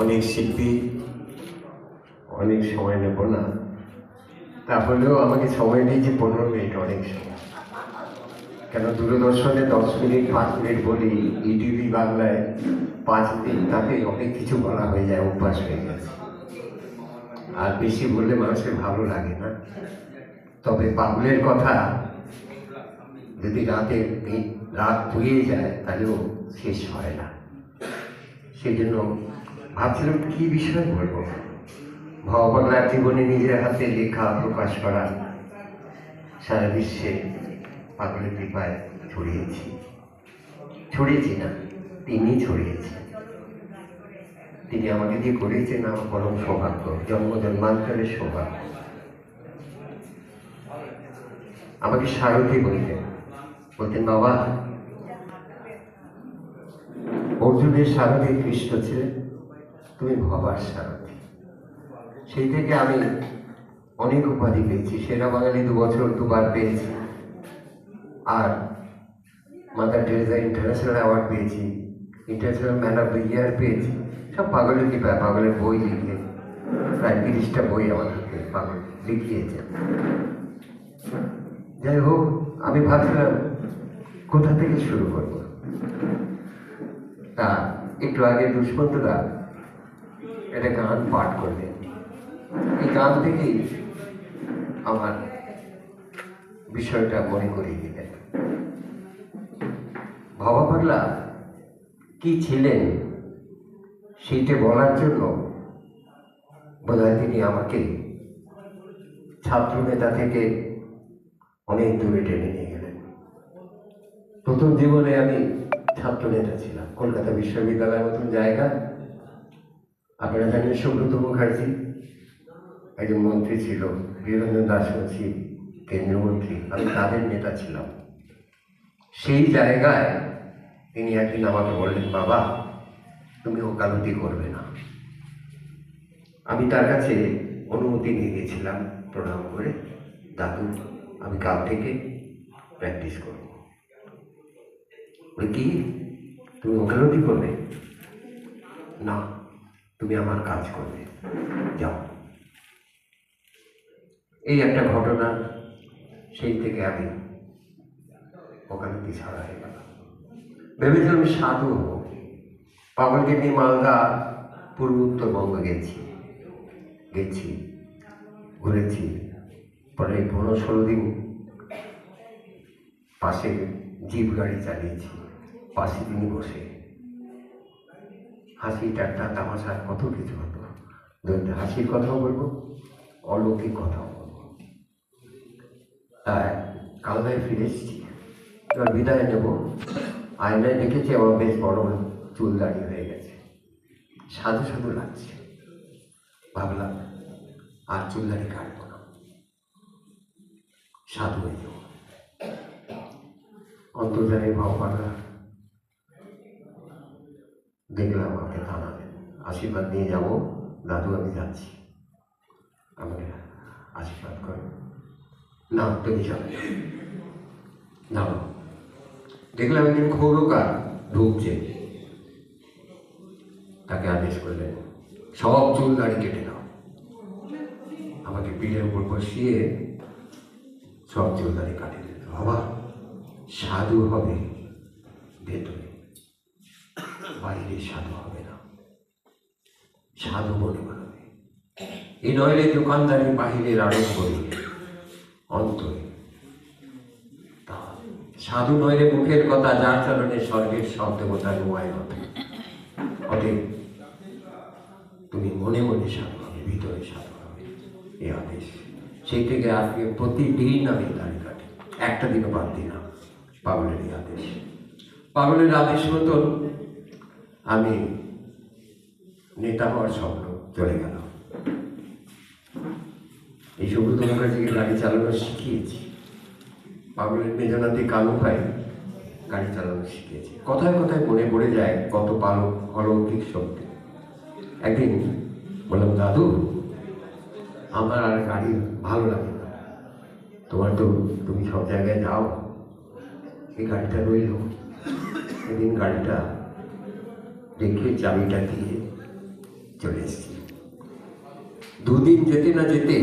অনেক শিল্পী, অনেক সময় নেব না। তাহলেও আমাকে সময় দিয়েছে পনেরো মিনিট অনেক সময়। কেন দূরদর্শনে দশ মিনিট, পাঁচ মিনিট বলি, ইটিভি বাংলায় পাঁচ মিনিট তাতে অনেক কিছু বলা হয়ে যায়, অভ্যাস হয়ে গেছে। আর বেশি বললে মানুষের ভালো লাগে না। তবে পাগলের কথা, যদি রাতে রাত পুড়িয়ে যায়, তাহলেও শেষ হয় না। সেই জন্য ভাবছিলাম কি বিষয় বলব? ভগবানার জীবনে নিজের হাতে লেখা, প্রকাশ করা সারা বিশ্বে পাগলের কৃপায় ছড়িয়েছি। ছড়িয়েছি না তিনি ছড়িয়েছেন। তিনি আমাকে দিয়ে করেছেন আমার পরম সৌভাগ্য, জন্ম জন্মান্তরের সৌভাগ্য। আমাকে সারথি বলতেন। বলতেন, বাবা অর্জুনের সারথি কৃষ্ণ ছিলেন। তুমি ভবার সারথি। সেই থেকে আমি অনেক উপাধি পেয়েছি। সেরা বাঙালি দু বছর দুবার পেয়েছি। আর মাদার টেরেসা ইন্টারন্যাশনাল অ্যাওয়ার্ড পেয়েছি। International man of the year পেয়েছি। সব পাগলের কি পায় পাগলের বই লিখে। প্রায় তিরিশটা বই হাতে পাগল লিখিয়েছে। যাই হোক, আমি ভাবছিলাম কোথা থেকে শুরু করব? তা একটু আগে দুষ্মন্তরা একটা গান পাঠ করলেন। এই গান থেকেই আমার বিষয়টা মনে করিয়ে দিলেন। ভবা পাগলা, কি ছিলেন সেইটা বলার জন্য বোধহয় তিনি আমাকে ছাত্র নেতা থেকে অনেক দূরে টেনে নিয়ে গেলেন। প্রথম জীবনে আমি ছাত্র নেতা ছিলাম। কলকাতা বিশ্ববিদ্যালয়ের মতন জায়গা। আপনারা জানেন সুব্রত মুখার্জি, একজন মন্ত্রী ছিল বীরেন্দ্র দাস মুন্সি কেন্দ্রমন্ত্রী, আমি তাদের নেতা ছিলাম। সেই জায়গায় তিনি একদিন আমাকে বললেন, বাবা, তুমি ওকালতি করবে না। আমি তার কাছে অনুমতি নিয়ে গেছিলাম প্রণাম করে, দাদু, আমি কাল থেকে প্র্যাকটিস করব। কি? তুমি ওকালতি করবে না, তুমি আমার কাজ করবে যাও। এই একটা ঘটনা সেই থেকে আমি ওকালতি ছাড়া হয়ে গেল। ভেবেছিলাম সাধু হব। পাগলকে নিয়ে মালদা, পূর্ব উত্তরবঙ্গ গেছি। গেছি, ঘুরেছি। পরে পনেরো ষোলো দিন পাশে জিপ গাড়ি চালিয়েছি। পাশে তিনি বসে। হাসি ঠাট্টা তামাশা কত কিছু হতো। দুটো হাসির কথাও বলব, অলৌকিক কথাও বলব। তাই কালনায় ফিরে এসেছি। এবার বিদায় নেব। আয়নায় দেখেছি আমার বেশ বড় চুল দাঁড়িয়ে হয়ে গেছে। সাধু সাধু লাগছে। ভাবলাম, আর চুল দাড়ি কাটবো না। সাধু হয়ে যাব। অন্তর্জালের ভাবনা দেখলাম আমাকে থানালেন আশীর্বাদ নিয়ে যাব, দাদু, আমি যাচ্ছি। আমাকে আশীর্বাদ করে। না তুমি যাবে না দেখলাম একজন খৌরকার ঢুকছে। তাকে আদেশ করলেন, সব চুল দাড়ি কেটে নাও। আমাকে পিঠের উপর বসিয়ে সব চুল দাড়ি কাটিয়ে দিল। বাবা, সাধু হবে ভেতরে। বাইরে সাধু হবে না। সাধু মনে বানাবে। এ নইলে দোকানদারি বাহিরের আরম্ভ করি অন্তরে। সাধু নইলে মুখের কথা, যার চরণে স্বর্গের সব দেবতা নোয়ায় হবে অতএব, তুমি মনে মনে সাধু হবে, ভিতরে সাধু হবে। এ আদেশ। সেই থেকে আজকে প্রতিদিন আমি দাড়ি কাটি। একটা দিনও বাদ না পাগলের আদেশ। পাগলের আদেশ মতন আমি নেতা হওয়ার স্বপ্ন চলে গেল। এই সুব্রত মুখার্জিকে গাড়ি চালানো শিখিয়েছি। পাগলের মেজনাতে কালো ভাই গাড়ি চালানো শিখিয়েছি। কথায় কথায় মনে পড়ে যায় কত পালক অলৌকিক শক্তি একদিন বললাম, দাদু, আমার আর গাড়ি ভালো লাগে না। তোমার তো তুমি সব জায়গায় যাও। এই গাড়িটা রইল। সেদিন গাড়িটা রেখে চাবিটা দিয়ে চলে এসেছি। দুদিন যেতে না যেতে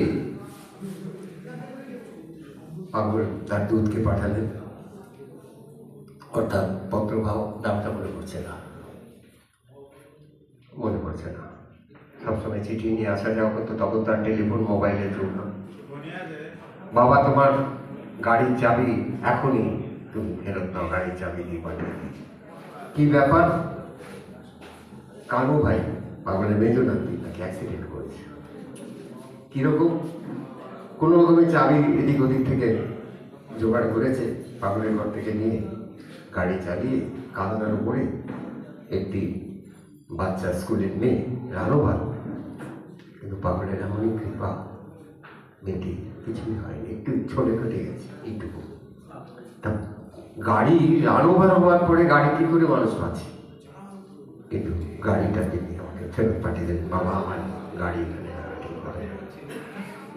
পাগল তার দুধকে পাঠালেন। অর্থাৎ পত্রভাব নামটা মনে পড়ছে না। মনে পড়ছে না। সবসময় চিঠি নিয়ে আসা যাওয়া করতো, তখন তার টেলিফোন, মোবাইলের জন্য বাবা, তোমার গাড়ির চাবি এখনই তুমি ফেরত নাও গাড়ির চাবি দিয়ে দিই। কি ব্যাপার? কানু ভাই, পাগলের মেজো নাকি নাকি অ্যাক্সিডেন্ট করেছে। কীরকম? কোনো রকমের চাবি এদিক ওদিক থেকে জোগাড় করেছে পাগলের ঘর থেকে নিয়ে, গাড়ি চালিয়ে কাঁদার উপরে একটি বাচ্চা স্কুলের মেয়ে ভালো কিন্তু পাগলের এমনই কৃপা, মেয়েটি কিছুই হয়নি, একটু ছোটে কেটে গেছে, এইটুকু। তা গাড়ি রানো ভালো হওয়ার পরে গাড়ি কি করে মানুষ পাচ্ছে কিন্তু গাড়িটা তিনি আমাকে ফেরত পাঠিয়ে দেন বাবা আমার গাড়ি এখানে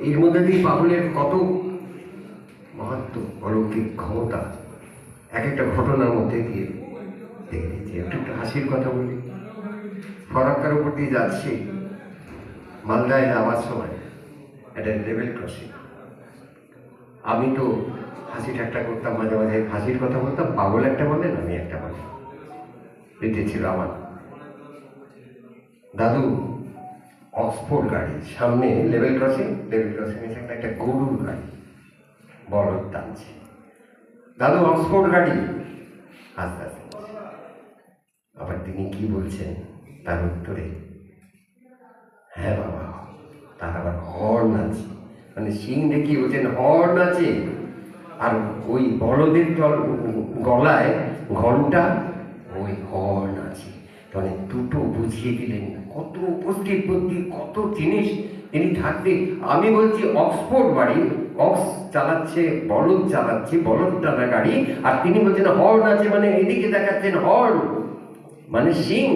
এর মধ্যে দিয়ে পাগলের কত মাহাত্ম অলৌকিক ক্ষমতা এক একটা ঘটনার মধ্যে দিয়ে দেখে দিচ্ছি একটু একটু হাসির কথা বলি। ফরাক্কার উপর দিয়ে যাচ্ছি মালদায় যাওয়ার সময় একটা লেভেল ক্রসিং। আমি তো হাসি ঠাট্টা করতাম, মাঝে মাঝে হাসির কথা বলতাম পাগল একটা বলেন আমি একটা বলি ছিল আমার দাদু, অক্সফোর্ড গাড়ি, সামনে লেভেল ক্রসিং লেভেল ক্রসিং সামনে একটা গরুর গাড়ি বড় টানছে। দাদু, অক্সফোর্ড গাড়ি? আস্তে আস্তে। আবার তিনি কি বলছেন তার উত্তরে? হ্যাঁ বাবা, তার আবার হর্ন আছে। মানে সিং দেখি বলছেন হর্ন আছে। আর ওই বড়দের গলায় ঘণ্টা, ওই হর্ন আছে। মানে দুটো বুঝিয়ে দিলেন কত উপস্থিত বুদ্ধি, কত জিনিস তিনি থাকতে আমি বলছি, অক্সফোর্ড বাড়ি, অক্স চালাচ্ছে, বলদ চালাচ্ছে, বলদ টানা গাড়ি, আর তিনি বলছেন, হর্ন আছে মানে এদিকে দেখাচ্ছেন, হর্ন। মানে সিং।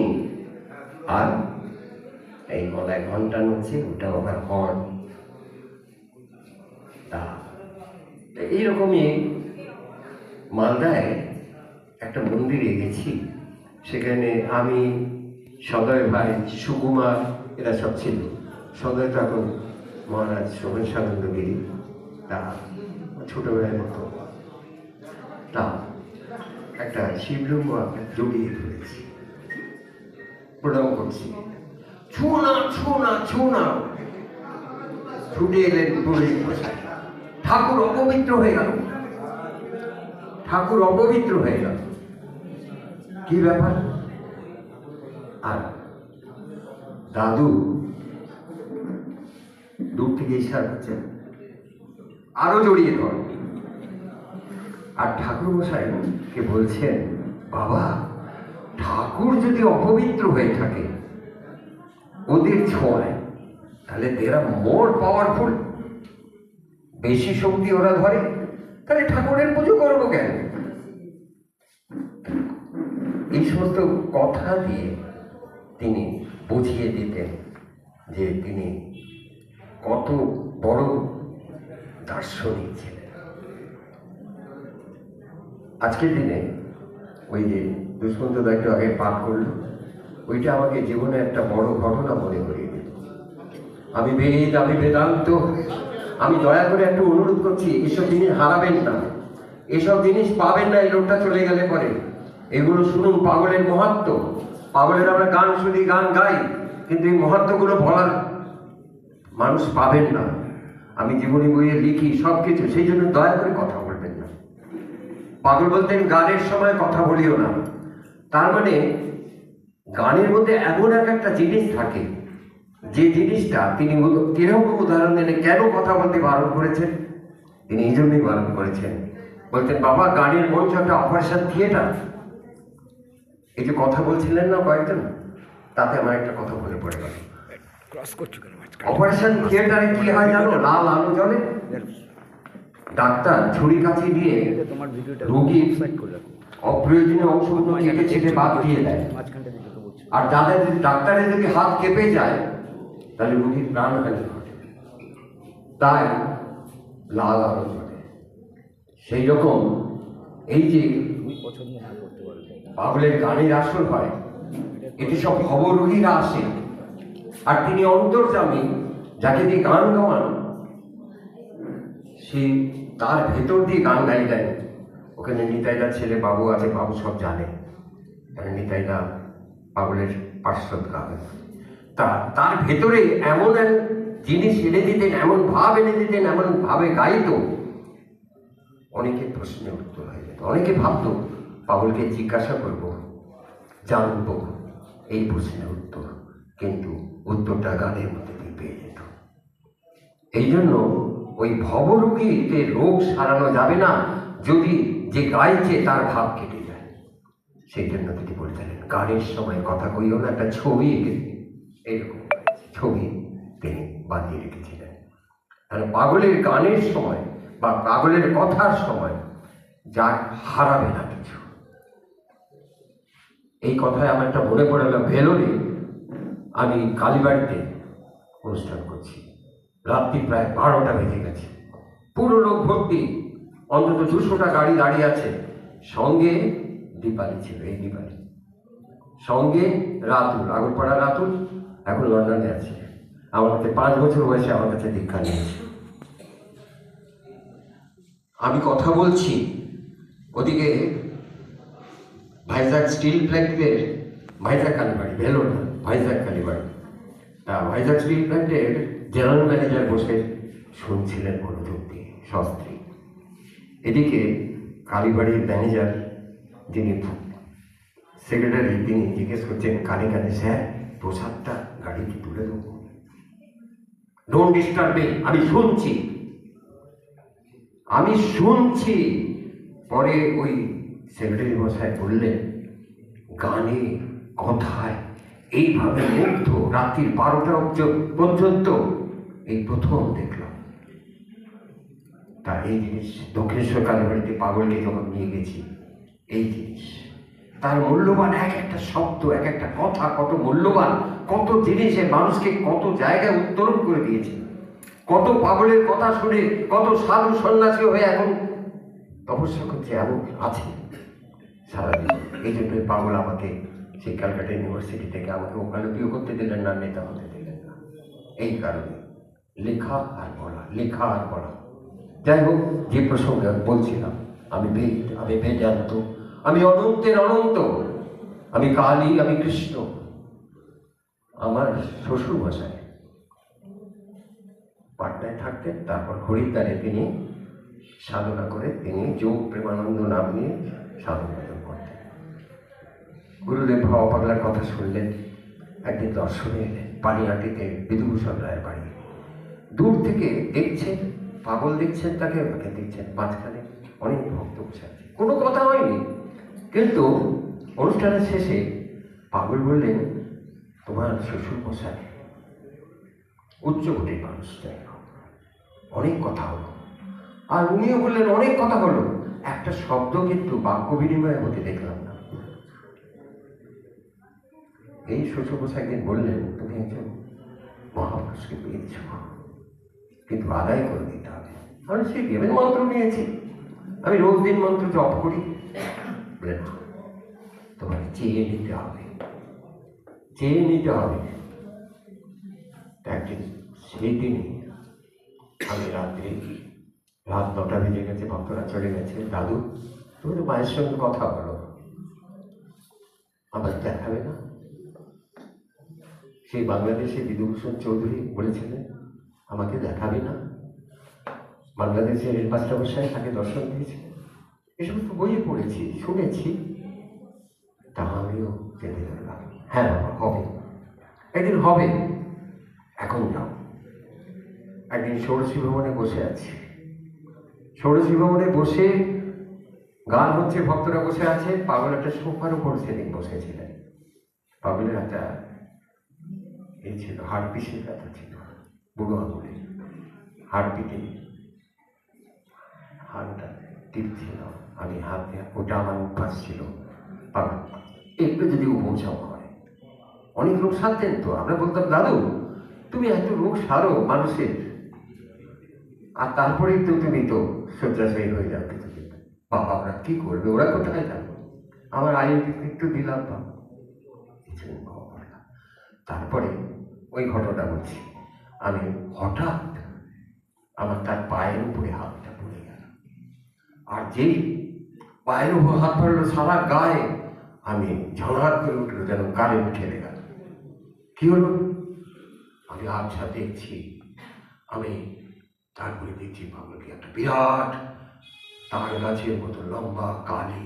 আর এই গলায় ঘণ্টা নড়ছে ওটা আবার হর্ন। তা, এইরকমই মালদায় একটা মন্দিরে গেছি। সেখানে আমি সদয় ভাই সুকুমার, এরা সব ছিল। সদয় তখন মহারাজ শোভন সানন্দগিরি তা ছোট ভাইয়ের মতো তা একটা শিবলিঙ্গ আমরা জড়িয়ে ধরেছি। প্রণাম করছি। ছু না ছু না ছু না। ছুটে এলেন ঠাকুর অপবিত্র হয়ে গেল। ঠাকুর অপবিত্র হয়ে গেল। কি ব্যাপার? আর দাদু, দূর থেকে ইশারা করছেন আরও জড়িয়ে ধর। আর ঠাকুর মশাই কে বলছেন, বাবা, ঠাকুর যদি অপবিত্র হয়ে থাকে, ওদের ছোঁয়ায়, তাহলে এরা মোর পাওয়ারফুল বেশি শক্তি ওরা ধরে, তাহলে ঠাকুরের পুজো করব কেন? এই সমস্ত কথা দিয়ে তিনি বুঝিয়ে দিতেন যে তিনি কত বড় দার্শনিক ছিলেন। আজকের দিনে ওই যে দুষ্মন্ত একটু আগে পাঠ করল, ওইটা আমাকে জীবনে একটা বড় ঘটনা মনে করিয়ে দিল। আমি বেদ, আমি বেদান্ত, আমি দয়া করে একটু অনুরোধ করছি, এসব জিনিস হারাবেন না। এসব জিনিস পাবেন না, এই লোকটা চলে গেলে পরে। এগুলো শুনুন, পাগলের মহাত্ম পাগলের আমরা গান শুনি, গান গাই, কিন্তু এই মহাত্মগুলো বলার মানুষ পাবেন না। আমি জীবনী বইয়ে লিখি সব কিছু সেই জন্য দয়া করে কথা বলবেন না। পাগল বলতেন, গানের সময় কথা বলিও না। তার মানে গানের মধ্যে এমন এক একটা জিনিস থাকে। যে জিনিসটা তিনি কীরকম উদাহরণ দিলে কেন কথা বলতে বারণ করেছেন? তিনি এই জন্যই বারণ করেছেন। বলতেন, বাবা, গানের মঞ্চ একটা অপারেশন থিয়েটার। এই যে কথা বলছিলেন না কয়েকজন? তাতে আমার একটা কথা মনে পড়ে গেল। অপারেশন থিয়েটারে কি হয় জানো? লাল আলো জ্বলে। ডাক্তার ছুরি কাছি দিয়ে রাখো। অপ্রয়োজনীয় অংশগুলো কেটে ছেটে বাদ দিয়ে দেয়। আর যাদের ডাক্তারের যদি হাত কেঁপে যায় তাহলে রোগীর প্রাণহানি ঘটে তাই লাল আলো জ্বলে। সেই রকম এই যে তুমি পছন্দ না করতে পারো। পাগলের গানের আসর হয়। এটি সব ভবরোগীরা আসে। আর তিনি অন্তর্জামী যাকে দিয়ে গান গাওয়ান, সে তার ভেতর দিয়ে গান গাই দেন ওখানে নিতাইদার ছেলে বাবু আছে, বাবু সব জানে। নিতাইদা পাগলের পার্শ্বদ গাবে তা, তার ভেতরে এমন এক জিনিস এনে দিতেন, এমন ভাব এনে দিতেন, এমন ভাবে গাইতো, অনেকে প্রশ্নের উত্তর হয়ে যেত, অনেকে ভাবতো পাগলকে জিজ্ঞাসা করব, জানব। এই প্রশ্নের উত্তর, কিন্তু উত্তরটা গানের মধ্যে দিয়ে পেয়ে যেত। এই জন্য ওই ভবরোগীতে রোগ সারানো যাবে না, যদি যে গাইছে তার ভাব কেটে যায়। সেই জন্য তিনি বলছিলেন, গানের সময় কথা কইও না, একটা ছবি এরকম ছবি তিনি বাঁধিয়ে রেখেছিলেন। তাহলে পাগলের গানের সময় বা পাগলের কথার সময় যা হারাবে না কিছু। এই কথায় আমার একটা মনে পড়ে গেল, ভেলোরে আমি কালীবাড়িতে অনুষ্ঠান করছি। রাত্রি প্রায় বারোটা বেজে গেছে। পুরো লোক ভর্তি, অন্তত দুশোটা গাড়ি দাঁড়িয়ে আছে। সঙ্গে দীপালি ছিল, এই দীপালি। সঙ্গে রাতুল আগরপাড়া রাতুল, এখন লন্ডনে আছে। আমার কাছে পাঁচ বছর বয়সে আমার কাছে দীক্ষা নিয়েছে। আমি কথা বলছি, ওদিকে ভাইজাগ স্টিল প্ল্যান্টের ভাইজাগ কালীবাড়ি ভেলোর না ভাইজাগ কালীবাড়ি ভাইজাগ স্টিল প্ল্যান্টের জেনারেল ম্যানেজার বসে শুনছিলেন মনোযোগ সস্ত্রী। এদিকে কালীবাড়ির ম্যানেজার যিনি সেক্রেটারি তিনি জিজ্ঞেস করছেন, কানে কানে স্যার, প্রসাদটা গাড়িতে তুলে দেবো? ডোন্ট ডিস্টার্ব মি আমি শুনছি। আমি শুনছি। পরে ওই সেক্রেটারি মশাই বললেন গানে, কথায়, এইভাবে মুগ্ধ, রাত্রির বারোটা পর্যন্ত এই প্রথম দেখলাম। তা এই জিনিস দক্ষিণেশ্বর কালীবাড়িতে পাগলকে যখন নিয়ে গেছি, এই জিনিস। তার মূল্যবান এক একটা শব্দ, এক একটা কথা কত মূল্যবান, কত জিনিসে মানুষকে কত জায়গায় উত্তোলন করে দিয়েছে। কত পাগলের কথা শুনে, কত সাধু সন্ন্যাসী হয়ে এখন তপস্যা করছে, এমন আছে সারাদিন। এই জন্য পাগল আমাকে সেই ক্যালকাটা ইউনিভার্সিটি থেকে আমাকে ওকালতিও করতে দিলেন না নেতা হতে দিলেন না। এই কারণে লেখা আর বলা লেখা আর বলা যাই হোক, যে প্রসঙ্গে আমি বলছিলাম, আমি বেদ, আমি বেদান্ত, আমি অনন্তের অনন্ত, আমি কালী, আমি কৃষ্ণ, আমার শ্বশুর মশাই পাটনায় থাকতেন, তারপর হরিদ্বারে তিনি সাধনা করে তিনি যোগ প্রেমানন্দ নাম নিয়ে সাধনা গুরুদেব ভাবা পাগলার কথা শুনলেন। একদিন দর্শনে এলেন পানিহাটিতে বিধুভূষণ রায়ের বাড়ি। দূর থেকে দেখছেন, পাগল দেখছেন তাকে ওকে দেখছেন, মাঝখানে অনেক ভক্ত বসে আছে। কোনো কথা হয়নি। কিন্তু অনুষ্ঠানের শেষে পাগল বললেন, তোমার শ্বশুর মশাই উচ্চ কোটির মানুষ অনেক কথা হলো। আর উনিও বললেন, অনেক কথা হলো। একটা শব্দ কিন্তু বাক্য বিনিময় হতে দেখলাম। এই শ্বশুর একদিন বললেন, তুমি একজন মহাপুরুষকে পেয়েছ কিন্তু আদায় করে দিতে হবে। আমি সেই দেবের মন্ত্র নিয়েছি। আমি রোজ দিন মন্ত্র জপ করি। বলে না তোমাকে চেয়ে নিতে হবে। চেয়ে নিতে হবে। একদিন সেই দিনই আমি রাত্রে রাত নটা বেজে গেছে, ভক্তরা চলে গেছে। দাদু তুমি তো মায়ের সঙ্গে কথা বলো। আমার দেখাবে না। সেই বাংলাদেশে বিধুভূষণ চৌধুরী বলেছিলেন আমাকে দেখাবে না। বাংলাদেশের মাস্টারমশাই তাকে দর্শন দিয়েছে এ সমস্ত বইয়ে পড়েছি, শুনেছি। তা আমিও যেতে ধরলাম হ্যাঁ হবে। একদিন হবে। এখন যাও। একদিন ষোড়শী ভবনে বসে আছি। ষোড়শী ভবনে বসে গান হচ্ছে, ভক্তরা বসে আছে। পাগল একটা সোফার উপর সেদিন বসেছিলেন। পাগলের একটা এই ছিল হাড় পিসের ব্যথা ছিল বুড়ো আঙুলে হাড় পিটে হাড়টা টিপছিল আমি হাত ওটা আমার অভ্যাস ছিল পাগল একটু যদি উপৌঁছাও হয়, অনেক লোক সারতেন তো আমরা বলতাম, দাদু, তুমি এত রোগ সারো মানুষের। আর তারপরেই তো তুমি তো শয্যাশায়ী হয়ে কিছুদিন বাবা ওরা কি করবে? ওরা কোথায় যাবে আমার আয়ের একটু দিলাম বা এই ছিলেন ভগবান তারপরে ওই ঘটনা বলছি আমি হঠাৎ আমার তার পায়ের উপরে হাতটা পড়ে গেল। আর যেই পায়ের উপর হাত পড়ল সারা গায়ে, আমি ঝড়াত করে উঠল যেন কারেন্ট খেলে গেল। কি হলো? আমি আচ্ছা দেখছি, আমি তারপরে দেখছি পাগলকে একটা বিরাট, তার গাছের মতো লম্বা কালি।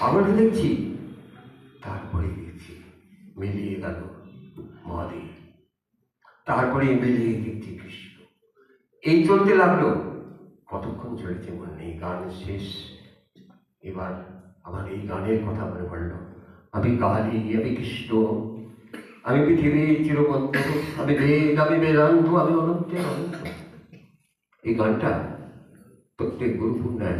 পাগলকে দেখছি, তারপরে দেখছি মিলিয়ে গেল। মহাদেব। তারপরে মিলিয়ে দেখছি কৃষ্ণ। এই চলতে লাগল। কতক্ষণ চলেছে মনে নেই গান শেষ। এবার আমার এই গানের কথা মনে পড়ল। আমি কালী, আমি কৃষ্ণ, আমি পৃথিবীর চিরবন্ত আমি বেদ, আমি বেদান্ত, আমি অনন্ত এই গানটা প্রত্যেক গুরু পূর্ণায়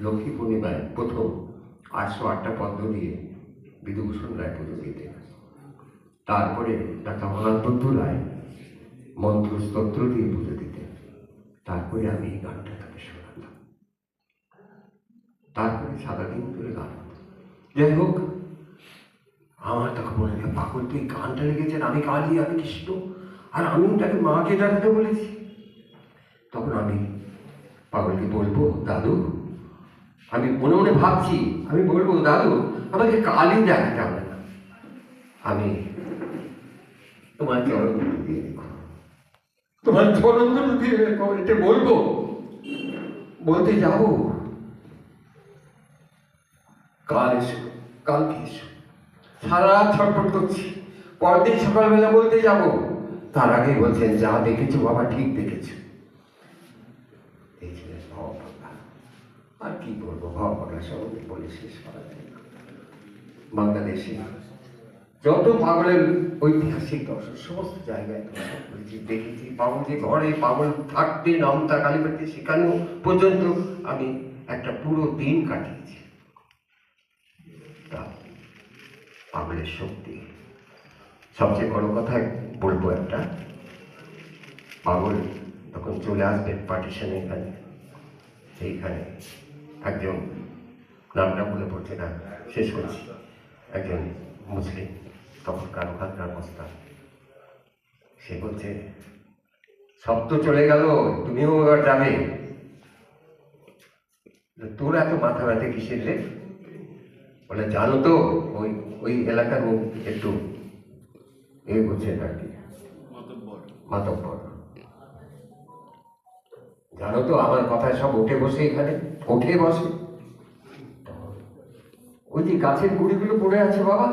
লক্ষ্মী পূর্ণিমায় প্রথম আটশো আটটা পদ্ম দিয়ে বিধুভূষণ রায় পুজো দিতেন। তারপরে ডাক্তার অনন্ত রায় মন্ত্র স্তোত্র দিয়ে পুজো দিতেন তারপরে আমি এই গানটা তাকে শোনাতাম তারপরে সারাদিন ধরে গান যাই হোক, আমার তখন মনে হয় পাগল, তুই গানটা লিখেছেন? আমি কালী আমি কৃষ্ণ, আর আমি তাকে মাকে দেখাতে বলেছি। তখন আমি পাগলকে বলব, দাদু, আমি মনে মনে ভাবছি, আমি বলব, দাদু, আমাকে কালী দেখাতে হবে না। আমি তোমার চরণ দিয়ে রেখো। তোমার চরণ দিয়ে রেখো এটা বলব। বলতে যাব। কাল এসো কালকে এসো। সারা রাত ছটফট করছি। পরদিন সকালবেলা বলতে যাব। তার আগে বলছেন যা দেখেছ বাবা ঠিক দেখেছ। এই ছিলেন আর কি বলব ভবপাগলা সম্বন্ধে বলে শেষ করা যায় বাংলাদেশে যত পাগলের ঐতিহাসিক দর্শন, সমস্ত জায়গায় দর্শন করেছি দেখেছি, পাগল যে ঘরে পাগল থাকতে নামতা কালীবাড়িতে সেখানেও পর্যন্ত আমি একটা পুরো দিন কাটিয়েছি। তা পাগলের শক্তি। সবচেয়ে বড় কথা বলব একটা, পাগল তখন চলে আসবেন পার্টিশন এখানে, সেইখানে একজন নামটা বলে পড়ছে না, শেষ করছি, একজন মুসলিম। তখনকার ওখানকার অবস্থা সে বলছে সব তো চলে গেল তুমিও এবার যাবে। তোর এত মাথা ব্যথা কিসের রে? বলে জানো তো ওই ওই এলাকার ও একটু এ করছেন আর কি। মাতব্বর। জানো তো আমার কথায় সব উঠে বসে এখানে উঠে বসে। ওই যে গাছের গুড়িগুলো পড়ে আছে বাবা।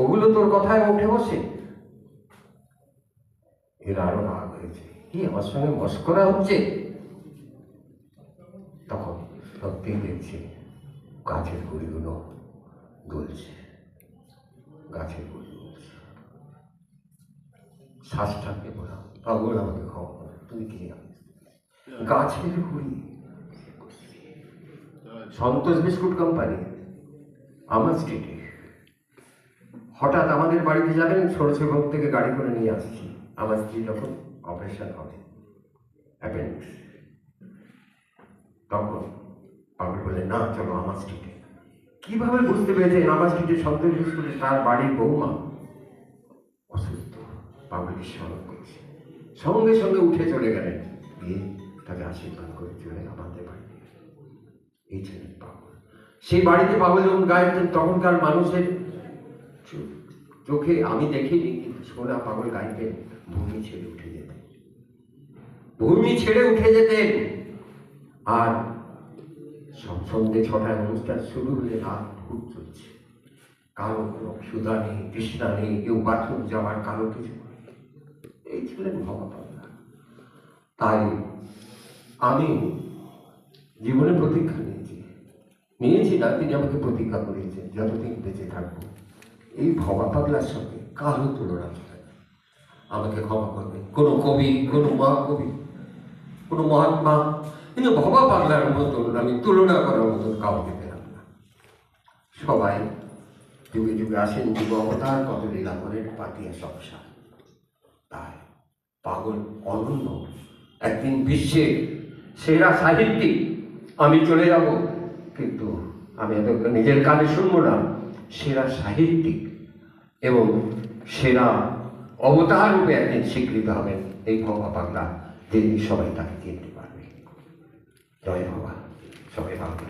ওগুলো তোর কথায় উঠে বসে। এর আরও রাগ হয়েছে। কি, আমার সঙ্গে মস্করা হচ্ছে? তখন সত্যি দেখছি গাছের গুড়িগুলো দুলছে। গাছের গুড়ি দুলছে। শ্বাসটাকে বললাম পাগল আমাকে করো। তুই কি? গাছের গুড়ি। সন্তোষ বিস্কুট কোম্পানি, আমার স্ট্রিটে হঠাৎ আমাদের বাড়িতে যাবেন সরষেভোগ থেকে গাড়ি করে নিয়ে আসছি। আমার স্ত্রী তখন অপারেশন হবে অ্যাপেন্ডিক্স তখন পাগল বলে না, চলো আমার স্ট্রিটে কীভাবে বুঝতে পেরেছেন? আমার স্ট্রিটে সন্তোষ বিস্কুটে তার বাড়ির বৌমা? অসুস্থ পাগলকে স্মরণ করছে। সঙ্গে সঙ্গে উঠে চলে গেলেন। গিয়ে তাকে আশীর্বাদ করে চলে আমাদের বাড়িতে। এই ছিলেন পাগল সেই বাড়িতে পাগল যখন গাইতেন তখনকার মানুষের চোখে আমি দেখিনি, কিন্তু সোনা পাগল গাইতেন ভূমি ছেড়ে উঠে যেতেন। ভূমি ছেড়ে উঠে যেতেন। আর সব সন্ধ্যে ছটায় অনুষ্ঠান শুরু হলে রাত ভূত চলছে। কারও কোনো ক্ষুদা নেই, তৃষ্ণা নেই, কেউ বাথরুম যাওয়ার কারও কিছু। এই ছিলেন ভগবান। তাই আমি জীবনে প্রতীক্ষা নিয়েছি। নিয়েছি না, তিনি আমাকে প্রতীক্ষা করিয়েছেন, যতদিন বেঁচে থাকব। এই ভবা পাগলার সঙ্গে কারও তুলনা চলে না। আমাকে ক্ষমা করবে। কোনো কবি, কোনো মহাকবি, কোনো মহাত্মা, কিন্তু ভবা পাগলার মতন আমি তুলনা করার মতন কাউকে পেলাম না। সবাই যুগে যুগে আসেন, যুগ অবতার, কত লীলা করেন পাতিয়া সংসার। তাই পাগল, অনন্য। একদিন বিশ্বের সেরা সাহিত্যিক, আমি চলে যাব, কিন্তু আমি এত নিজের কানে শুনব না, সেরা সাহিত্যিক এবং সেরা অবতার রূপে একদিন স্বীকৃত হবেন এই ভবা পাগলা, তিনি সবাই তাকে কিনতে পারবে। জয় ভবা সবাই থাকবেন।